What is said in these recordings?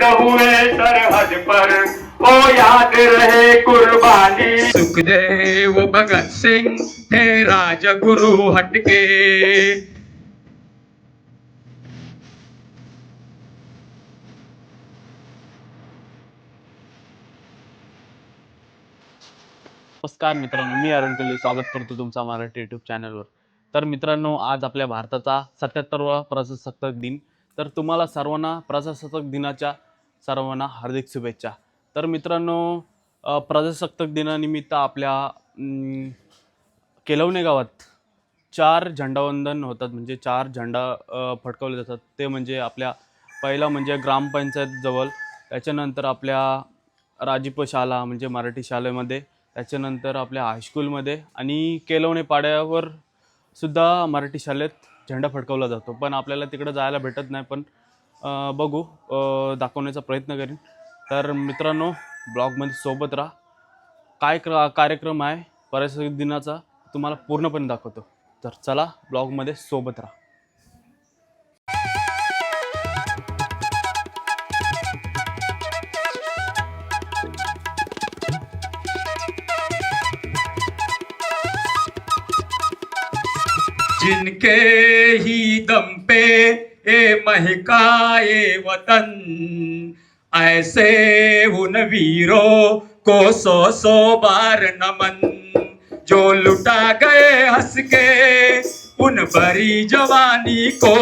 शहीद हुए सरहद पर ओ याद रहे कुर्बानी। सुखदेव भगत सिंह थे राजगुरु हटके। नमस्कार मित्रांनो मी अरुण कोल्हे स्वागत करतो तुमचा मराठी यूट्यूब चॅनलवर तर मित्रांनो आज आपल्या भारताचा सत्याहत्तरवा प्रजासत्ताक दिन. तर तुम्हाला सर्वांना प्रजासत्ताक दिनाच्या सर्वांना हार्दिक शुभेच्छा. तर मित्रांनो प्रजासत्ताक दिनानिमित्त आपल्या केलवणे गावात चार झेंडावंदन होतात. म्हणजे चार झेंडा फडकवले जातात. ते म्हणजे आपल्या पहिला म्हणजे ग्रामपंचायतजवळ त्याच्यानंतर आपल्या राजीप शाला म्हणजे मराठी शाळेमध्ये त्याच्यानंतर आपल्या हायस्कूलमध्ये आणि केलवणे पाड्यावर सुद्धा मराठी शाळेत झेंडा फडकवला जातो. पण आपल्याला तिकडं जायला भेटत नाही. पण बघू दाखवण्याचा प्रयत्न करीन. तर मित्रांनो ब्लॉगमध्ये सोबत राहा. काय क्र कार्यक्रम आहे परिसर दिनाचा तुम्हाला पूर्णपणे दाखवतो. तर चला ब्लॉगमध्ये सोबत राहा. जिनके ही दम पे ए महकाए वतन, ऐसे उन वीरों को सौ सौ बार नमन। जो लुटा गए हंस के, उन बड़ी जवानी को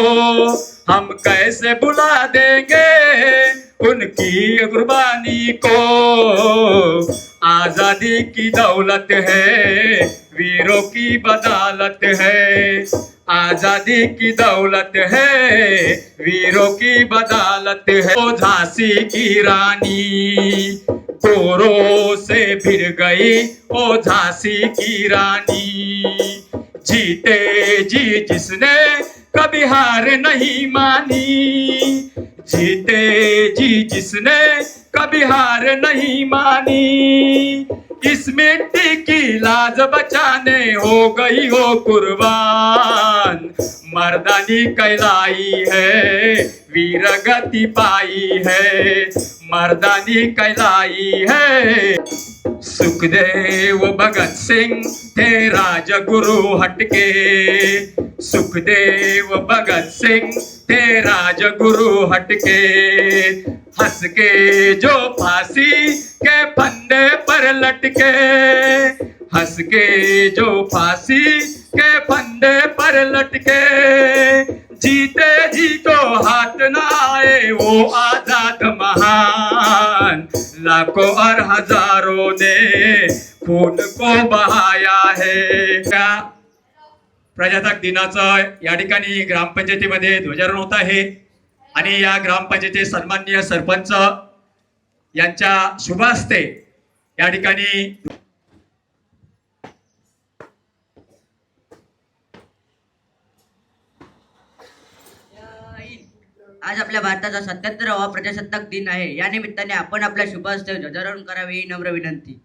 हम कैसे बुला देंगे? उनकी कुर्बानी को आज़ादी की दौलत है, वीरों की बदालत है। आज़ादी की दौलत है, वीरों की बदालत है, ओ झांसी की रानी। गोरों से फिर गई ओ झांसी की रानी। जीते जी जिसने कभी हार नहीं मानी। जीते जी जिसने कभी हार नहीं मानी। इस मिट्टी की लाज बचाने हो गई हो कुर्बान। मर्दानी कहलाई है वीर गति पाई है। मर्दानी कहलाई है, सुखदेव भगत सिंह थे राजगुरु हटके। सुखदेव भगत सिंह थे राजगुरु हटके। हंस के जो फांसी के फंदे पर लटके। हंस के जो फांसी के फंदे पर लटके। जीते जी को हाथ ना आए वो आजाद महान। लाखों और हजारों ने खून को बहाया है। त्या प्रजासत्ताक दिनाचं या ठिकाणी ग्रामपंचायतीमध्ये ध्वजारोहण होत आहे. आणि या ग्रामपंचायतीचे सन्माननीय सरपंच यांच्या शुभ हस्ते या ठिकाणी आज आपल्या भारताचा सत्याहत्तरावा प्रजासत्ताक दिन आहे. या निमित्ताने आपण आपल्या शुभ हस्ते ध्वजारोहण करावे ही नम्र विनंती.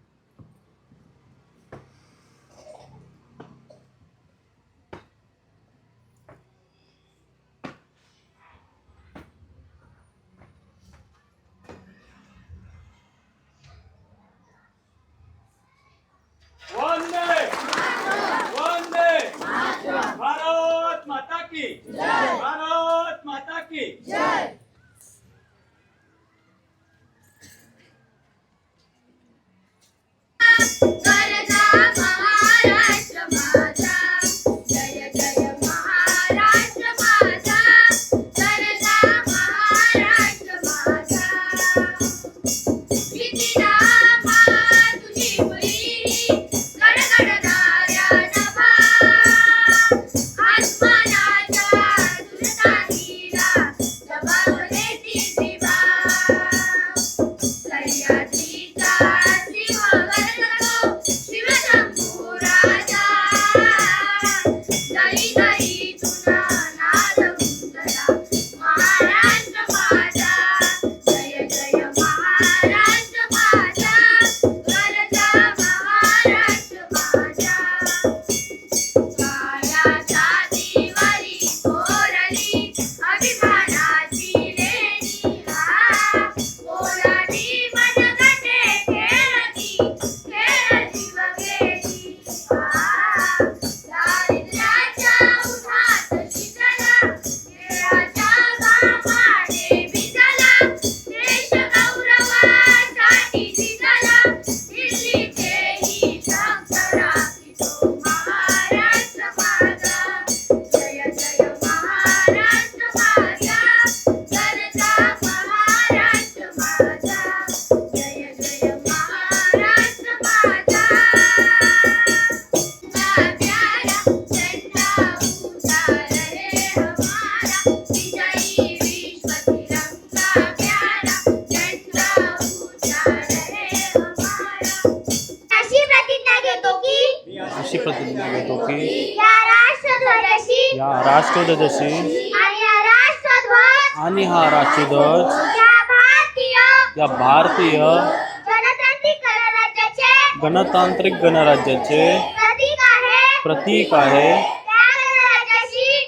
गणतांत्रिक गणराज्याचे प्रतीक आहे. प्रतीक आहे.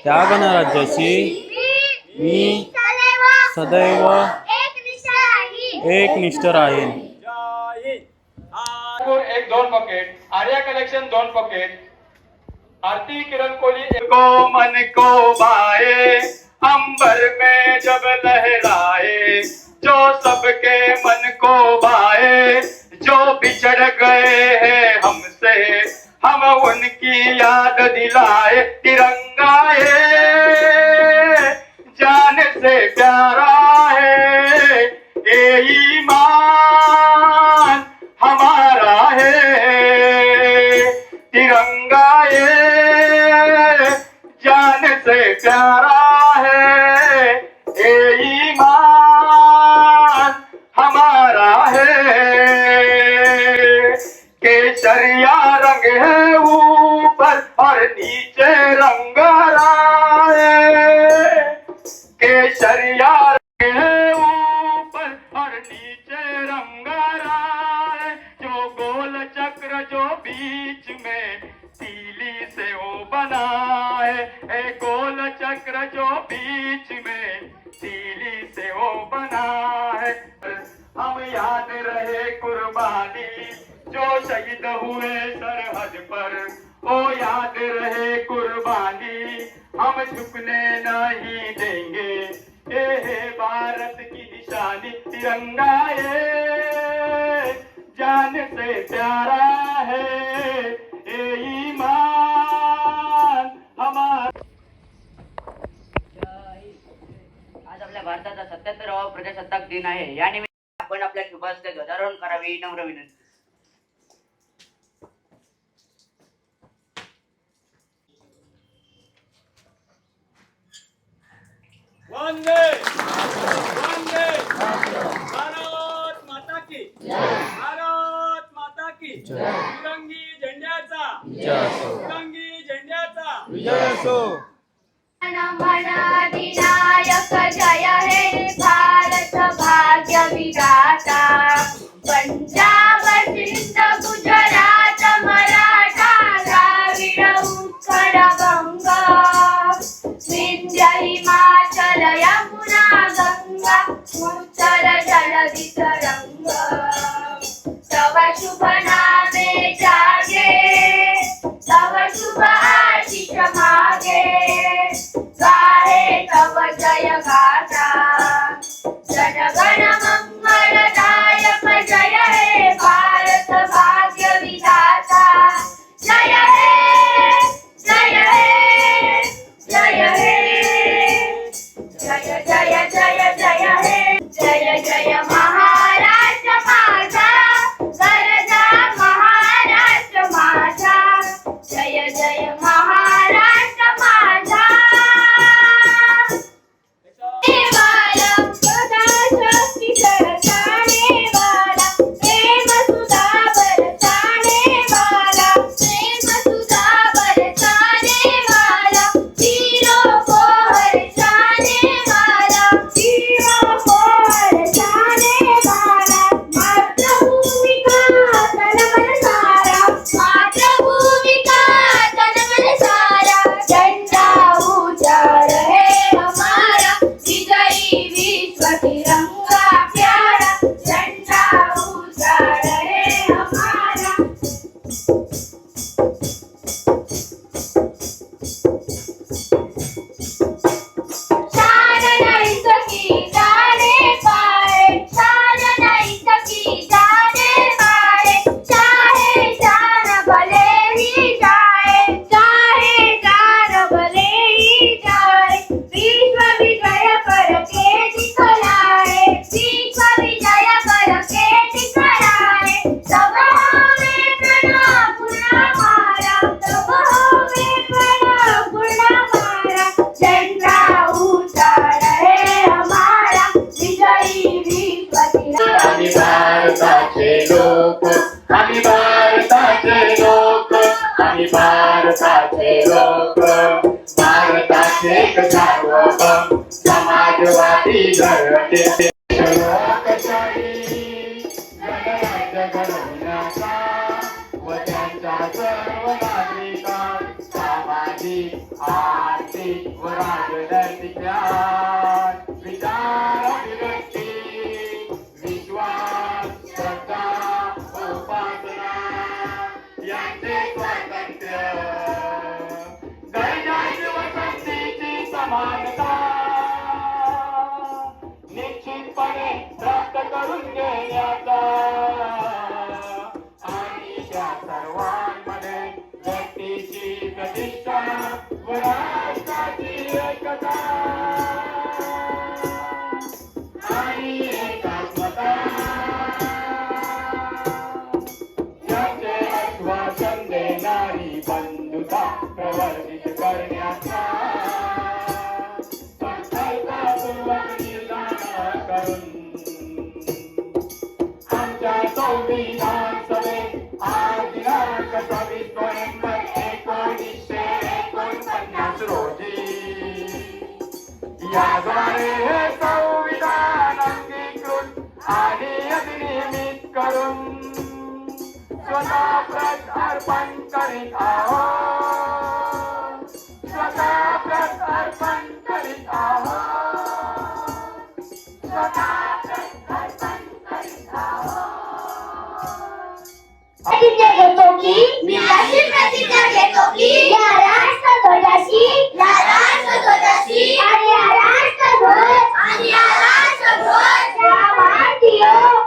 त्या गणराज्याशी मी मी सदैव सदैव एकनिष्ठ राहीन. एक दोन पॉकेट आर्या कलेक्शन दोन पॉकेट आरती किरण कोहली को मन को भाए अंबर में जब लहराए जो सबके मन को भाए जो बिछड़ गए हैं हमसे, हम उनकी याद दिलाए, तिरंगा है, जान से प्यारा है, ये ईमान हमारा है। तिरंगा ये जान से प्यारा पर। ओ याद रहे कुर्बानी हम झुकने नहीं देंगे। ये है भारत की निशानी तिरंगा ये जान से प्यारा है। ये ईमान हमारा। आज आपल्या भारताचा सत्याहत्तरावा प्रजासत्ताक दिन आहे. या निमित्ताने आपण आपल्या शुभास्ते ध्वजारोहण करावे नम्र विनंती वंदे! वंदे! भारत माता की। भारत माता की। तिरंगी झेंड्याचा। तिरंगी झेंड्याचा। विनायक जय हे भारत भाग्य विधाता पंजाब सिंध गुजरात तव शुभ नामे जागे तव शुभ आशिष मागे गाहे तव जय गाथा जनगण मंगलदायक जय हे आम्ही भारताचे लोक आम्ही भारताचे लोक भारताचे एक सार्वभौम समाजवादी निश्चितपणे प्राप्त करून घेण्याचा आणि अधिनियमित करून स्वतः प्रत अर्पण करीत आहोत स्वतः प्रत अर्पण करीत आहोत स्वतः प्रत अर्पण करीत प्रतिज्ञा घेतो की? मी अशी प्रतिज्ञा घेतो की? या राष्ट्रध्वजाशी या राष्ट्रध्वजाशी आणि या राष्ट्रध्वज आणि या राष्ट्रध्वज या भारतीय या भारतीय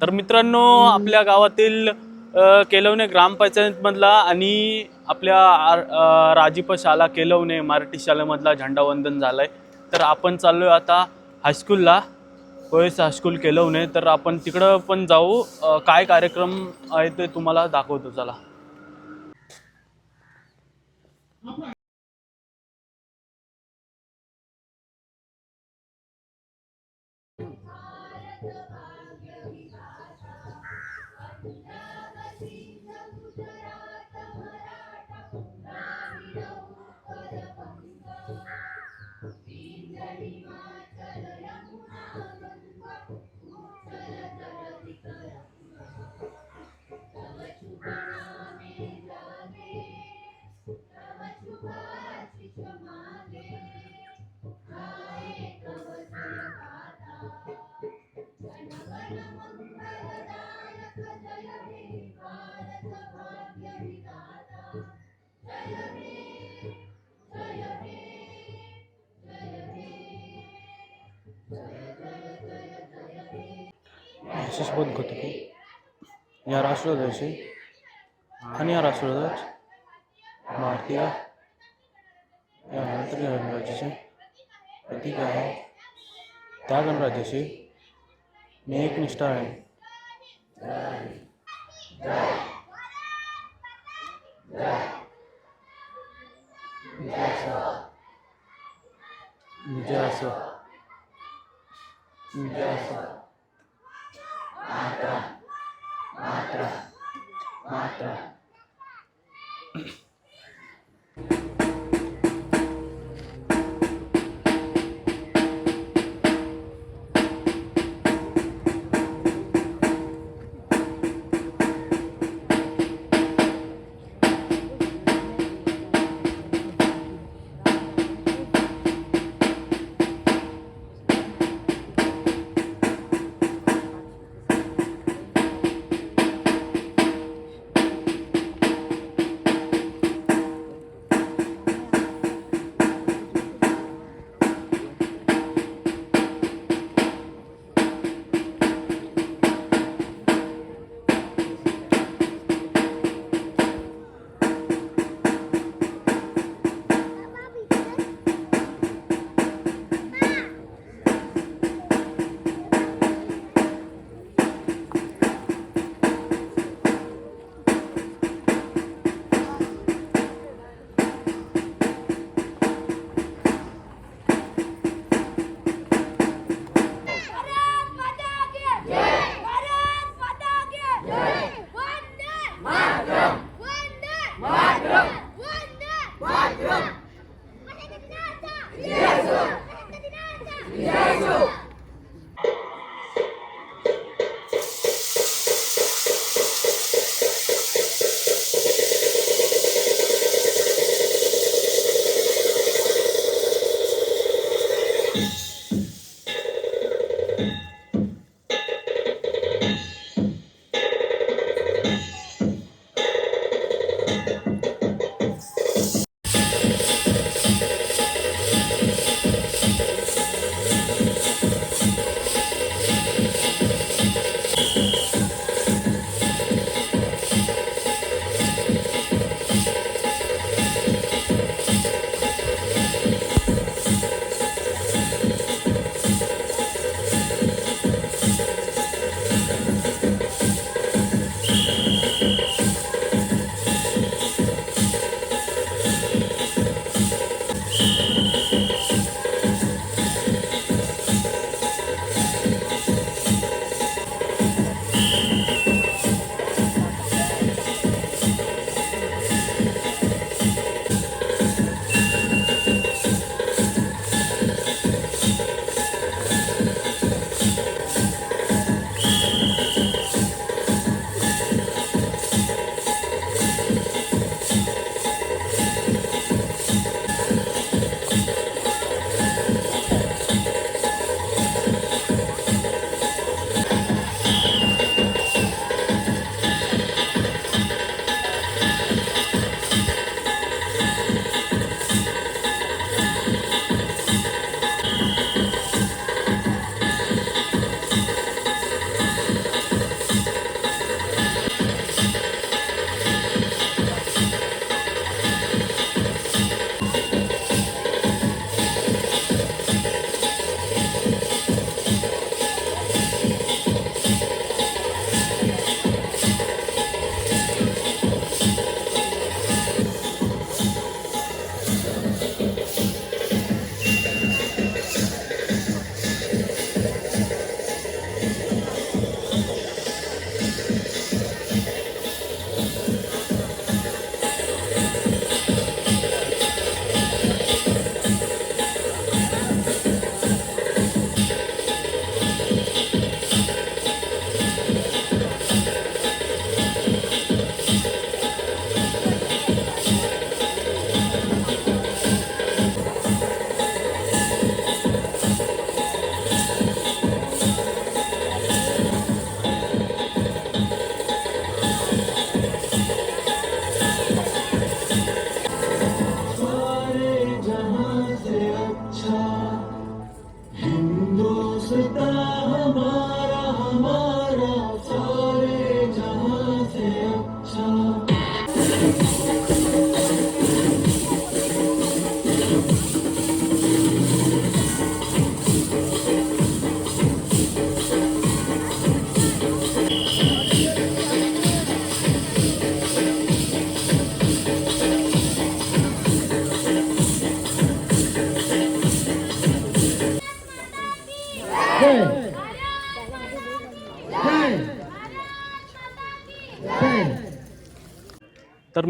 तर मित्रांनो आपल्या गावातील केलवणे ग्रामपंचायतमधला आणि आपल्या राजीप शाला केलवणे मराठी शाळेमधला झेंडावंदन झालं आहे तर आपण चाललो आहे आता हायस्कूलला. OS high school केलवणे. तर आपण तिकडं पण जाऊ. काय कार्यक्रम आहे ते तुम्हाला दाखवतो चला. शपथ घेतो या राष्ट्रध्वजाचे आणि या राष्ट्रध्वज भारतीय या भारतीय गणराज्याचे प्रतीक आहे. त्या गणराज्याशी मी एकनिष्ठ आहे. विजय असो विजय असो मात्रा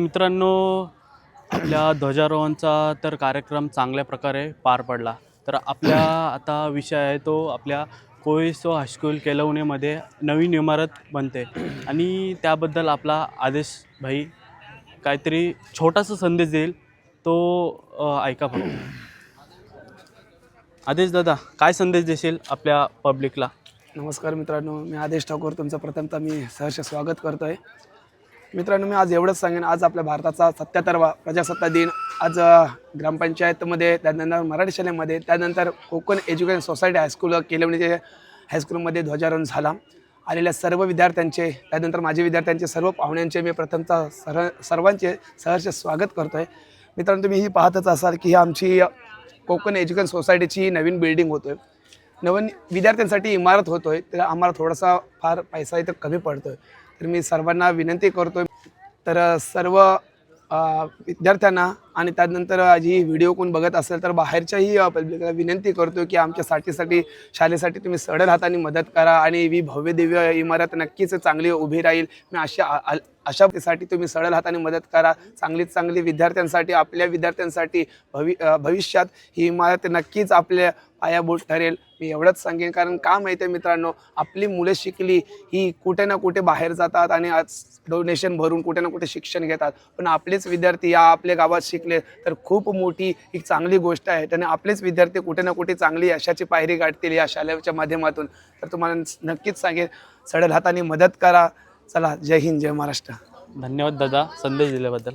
मित्रांनो आपल्या ध्वजारोहणचा तर कार्यक्रम चांगल्या प्रकारे पार पडला. तर आपल्या आता विषय आहे तो आपल्या कोयसो हायस्कूल केलवणेमध्ये नवीन इमारत बनते. आणि त्याबद्दल आपला आदेश भाई काहीतरी छोटासा संदेश देईल तो ऐका फक्त. आदेश दादा काय संदेश देशील आपल्या पब्लिकला नमस्कार मित्रांनो मी आदेश ठाकूर. तुमचं प्रथमतः मी सहर्ष स्वागत करतो आहे मित्रांनो मी आज एवढंच सांगेन. आज आपल्या भारताचा सत्याहत्तरवा प्रजासत्ताक दिन. आज ग्रामपंचायतमध्ये त्यानंतर मराठी शाळेमध्ये त्यानंतर कोकण एज्युकेशन सोसायटी हायस्कूल केलवणीचे हायस्कूलमध्ये ध्वजारोहण झाला. आलेल्या सर्व विद्यार्थ्यांचे त्यानंतर माझे विद्यार्थ्यांचे सर्व पाहुण्यांचे मी प्रथमतः सर सर्वांचे सहर्ष स्वागत करतो आहे मित्रांनो तुम्ही ही पाहतच असाल की ही आमची कोकण एज्युकेशन सोसायटीची नवीन बिल्डिंग होतो आहे नवीन विद्यार्थ्यांसाठी इमारत होतो आहे तर आम्हाला थोडासा फार पैसा इथं कमी पडतो आहे तर मी सर्वांना विनंती करतो तर सर्व विद्यार्थ्यांना आणि त्यानंतर जी व्हिडिओ कोण बघत असेल तर बाहेरच्याही पब्लिकला विनंती करतो की आमच्या साठीसाठी शाळेसाठी तुम्ही सडल हाताने मदत करा आणि ही भव्य दिव्य इमारत नक्कीच चांगली उभी राहील. मी अशा अशासाठी तुम्ही सडल हाताने मदत करा. चांगलीत चांगली विद्यार्थ्यांसाठी आपल्या विद्यार्थ्यांसाठी भवि भविष्यात ही इमारत नक्कीच आपल्या पायाभूत ठरेल. मी एवढंच सांगेन कारण का माहिती आहे मित्रांनो आपली मुलं शिकली ही कुठे ना कुठे बाहेर जातात आणि आज डोनेशन भरून कुठे ना कुठे शिक्षण घेतात. पण आपलेच विद्यार्थी या आपल्या गावात शिक शिकले तर खूप मोठी एक चांगली गोष्ट आहे. त्याने आपलेच विद्यार्थी कुठे ना कुठे चांगली यशाची पायरी गाठतील या शाळेच्या माध्यमातून. तर तुम्हाला नक्कीच सांगेन सडल हाताने मदत करा. चला जय हिंद जय महाराष्ट्र. धन्यवाद दादा संदेश दिल्याबद्दल.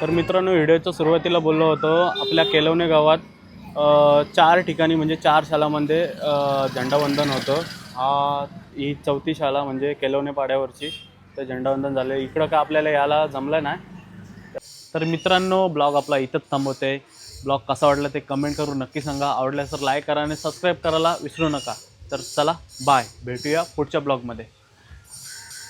तर मित्रांनो व्हिडिओच्या सुरुवातीला बोललो होतो आपल्या केलवणे गावात चार ठिकाणी म्हणजे चार शालामध्ये झेंडावंदन होतं. हा ही चौथी शाळा म्हणजे केलवणे पाड्यावरची. तर झेंडावंदन झालं. इकडं का आपल्याला याला जमलं नाही. तर मित्रांनो ब्लॉग आपला इथंच थांबवते. ब्लॉग कसा वाटला ते कमेंट करून नक्की सांगा. आवडल्यास तर लाईक करा आणि सबस्क्राईब करायला विसरू नका. तर चला बाय. भेटूया पुढच्या ब्लॉगमध्ये.